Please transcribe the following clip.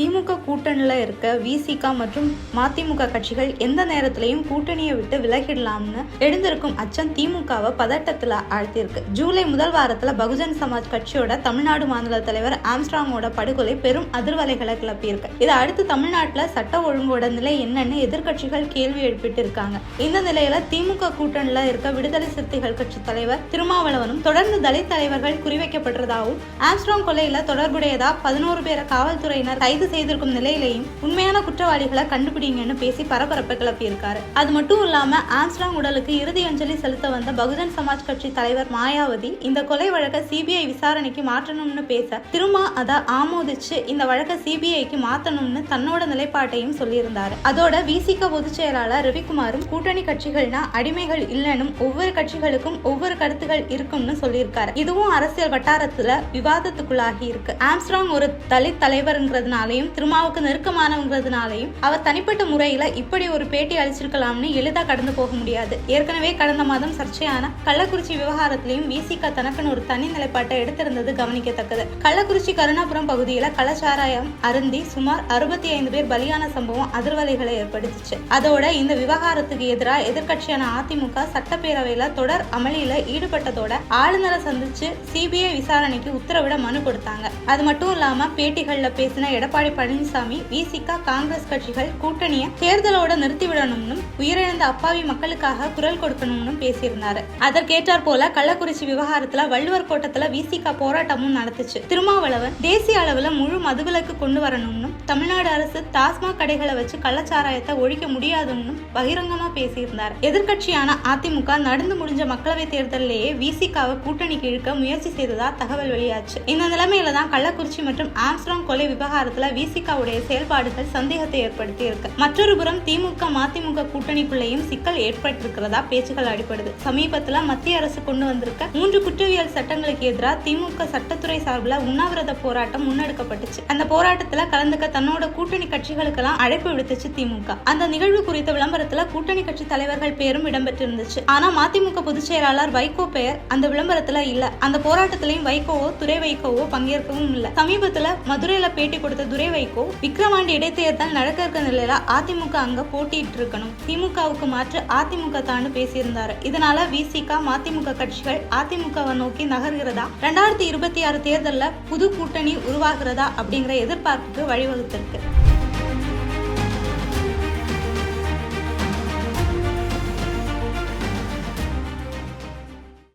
திமுக கூட்டணியில் இருக்க விசிக மற்றும் மதிமுக கட்சிகள் எந்த நேரத்திலையும் கூட்டணியை விட்டு விலகிடலாம்னு எழுந்திருக்கும் அச்சம் திமுகவை பதட்டத்தில் ஆழ்த்தியிருக்கு. ஜூலை முதல் வாரத்தில் பகுஜன் சமாஜ் கட்சியோட தமிழ்நாடு மாநில தலைவர் ஆம்ஸ்ட்ராங்கோட படுகொலை பெரும் அதிர்வலைகளை கிளப்பியிருக்கு. இதை அடுத்து தமிழ்நாட்டில் சட்ட ஒழுங்கோட நிலை என்னன்னு எதிர்க்கட்சிகள் கேள்வி எழுப்பிட்டு இருக்காங்க இந்த நிலையில திமுக கூட்டணியில் இருக்க விடுதலை சிறுத்தைகள் கட்சி தலைவர் திருமாவளவனும் தொடர்ந்து தலித் தலைவர்கள் குறிவைக்கப்படுறதாகவும் ஆம்ஸ்ட்ராங் கொலையில தொடர்புடையதா பதினோரு பேரை காவல்துறையினர் கைது செய்திருக்கும் நிலையிலையும் உண்மையான குற்றவாளிகளை கண்டுபிடிங்கன்னு பேசி பரபரப்பை கிளப்பியிருக்காரு. அது மட்டும் இல்லாம ஆம்ஸ்ட்ராங் உடலுக்கு இறுதி அஞ்சலி செலுத்த வந்த பகுஜன் சமாஜ் கட்சி தலைவர் மாயாவதி இந்த கொலை வழக்கை சிபிஐ விசாரணைக்கு மாற்றணும்னு பேச திருமா அதை ஆமோதிச்சு இந்த வழக்கை சிபிஐக்கு மாற்றணும்னு தன்னோட நிலைப்பாட்டையும் சொல்லியிருந்தாரு. அதோட விசிக பொதுச் செயலாளர் ரவிக்குமாரும் கூட்டணி கட்சிகள்னா அடிமைகள் இல்லைனும் ஒவ்வொரு கட்சிகளுக்கும் ஒவ்வொரு கருத்துகள் இருக்கும்னு சொல்லியிருக்காரு. இதுவும் அரசியல் வட்டாரத்துல விவாதத்துக்குள்ளாகி இருக்கு. ஆம்ஸ்ட்ராங் ஒரு தலித் தலைவர்ங்கிறதுனாலையும் திருமாவுக்கு நெருக்கமானவங்கிறதுனாலையும் அவர் தனிப்பட்ட முறையில இப்படி ஒரு பேட்டி அளிச்சிருக்கலாம்னு எளிதா கடந்து போக முடியாது. ஏற்கனவே கடந்த மாதம் சர்ச்சையான கள்ளக்குறிச்சி விவகாரத்திலையும் விசிக தனக்குன்னு ஒரு தனி நிலைப்பாட்டை எடுத்திருந்தது கவனிக்கத்தக்கது. கள்ளக்குறிச்சி கருணாபுரம் பகுதியில கள்ளச்சாராயம் அருந்தி சுமார் அறுபத்தி ஐந்து பேர் பலியான சம்பவம் அதிர்வலைகளை ஏற்படுத்துச்சு. அதோட இந்த விவகாரத்துக்கு எதிராக எதிர்க்கட்சியான அதிமுக சட்டப்பேரவையில தொடர் அமளியில ஈடுபட்டதோட ஆளுநரை சந்திச்சு சிபிஐ விசாரணைக்கு உத்தரவிட மனு கொடுத்தாங்க. அது மட்டும் இல்லாம பேட்டிகள்ல பேசின எடப்பாடி பழனிசாமி விசிகா காங்கிரஸ் கட்சிகள் கூட்டணியை தேர்தலோட நிறுத்திவிடணும்னு உயிரிழந்த அப்பாவி மக்களுக்காக குரல் கொடுக்கணும்னு பேசியிருந்தாரு. அதற்கேற்றாற் போல கள்ளக்குறிச்சி விவகாரத்துல வள்ளுவர் கோட்டத்துல விசிகா போராட்டமும் நடத்துச்சு திருமாவளவன் தேசிய அளவுல முழு மதுவிலக்கு கொண்டு வரணும்னு தமிழ்நாடு அரசு டாஸ்மாக் கடைகளை வச்சு கள்ளச்சாராயத்தை ஒழிக்க முடியாதுன்னு பகிரங்கமா பேசியிருந்தார். எதிர்க்கட்சியான அதிமுக நடந்து முடிஞ்ச மக்களவை தேர்தலிலேயே விசிகாவை கூட்டணிக்கு இழுக்க முயற்சி செய்ததா தகவல் வெளியாச்சு. இந்த நிலைமையில தான் கள்ளக்குறிச்சி மற்றும் ஆம்ஸ்ட்ராங் கொலை விவகாரத்துல விசிகாவுடைய செயல்பாடுகள் சந்தேகத்தை ஏற்படுத்தி இருக்கு. மற்றொரு புறம் திமுக மதிமுக கூட்டணிக்குள்ளேயும் சிக்கல் ஏற்பட்டிருக்கிறதா பேச்சுகள் அடிப்படுது சமீபத்தில் மத்திய அரசு கொண்டு வந்திருக்க மூன்று குற்றவியல் சட்டங்களுக்கு எதிராக திமுக சட்டத்துறை சார்பில் உண்ணாவிரத போராட்டம் முன்னெடுக்கப்பட்டுச்சு. அந்த போராட்டத்தில் கலந்துக்க தன்னோட கூட்டணி கட்சிகளுக்கெல்லாம் அழைப்பு விடுத்துச்சு திமுக. அந்த நிகழ்வு குறித்த விளம்பரத்துல கூட்டணி கட்சி தலைவர்கள் பேரும் இடம்பெற்றிருந்துச்சு. ஆனா மதிமுக பொதுச் செயலாளர் வைகோ பெயர் அந்த விளம்பரத்துல இல்ல. அந்த போராட்டத்திலையும் வைகோவோ துறை வைகோவோ பங்கேற்கவும் இல்ல. சமீபத்துல மதுரையில பேட்டி கொடுத்த துரை வைகோ விக்கிரவாண்டி இடைத்தேர்தல் நடக்க இருக்க நிலையில அதிமுக அங்க போட்டிட்டு இருக்கணும் திமுகவுக்கு மாற்று அதிமுக தான்னு பேசியிருந்தாரு. இதனால விசிக மதிமுக கட்சிகள் அதிமுகவை நோக்கி நகர்கிறதா? ரெண்டாயிரத்தி இருபத்தி ஆறு தேர்தலில் புது கூட்டணி உருவாகிறதா அப்படிங்கிற எதிர்பார்ப்புக்கு வழிவகுத்திருக்கு.